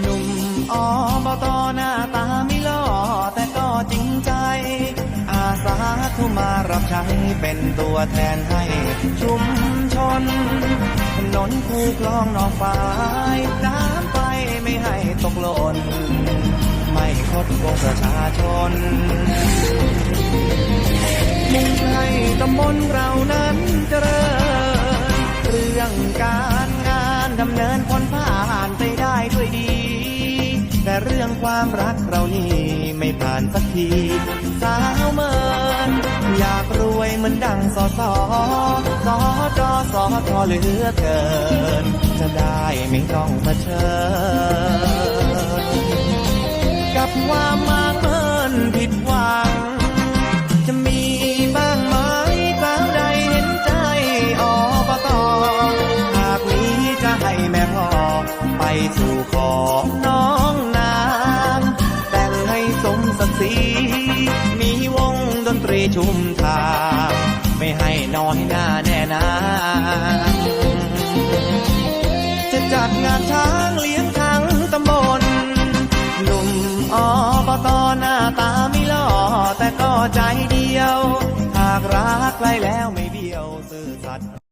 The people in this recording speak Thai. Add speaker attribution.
Speaker 1: หนุ่มอบตหน้าตาไม่หล่อแต่ก็จริงใจ อาสาเข้ามารับใช้เป็นตัวแทนให้ชุมชนถนนคูคลองนองฝายน้ำไปไม่ให้ตกหล่นไม่คดโกงประชาชนมุ่งให้ตำบลเรานั้นเจริญ เรื่องการงานดำเนินพ้นผ่า เรื่องความรักเรานี่ไม่ผ่านสักที สาวเมินอยากรวยเหมือนดังสอสอสอจอสอทอเหลือเกิน จะได้ไม่ต้องมาเชิญกับความมางเมินผิดหวัง จะมีบ้างไหมสาวใดเห็นใจอบตหากมีจะให้แม่พ่อไปสู่ขอ นสี มีวงดนตรีชุมทาง ไม่ให้น้อยหน้าแน่นาจะจัดงานช้างเลี้ยงทั้งตำบล หนุ่มอบตอหน้าตาไม่หล่อแต่ก็ใจเดียว หากรักใครแล้วไม่เบี้ยวซื่อสัตย์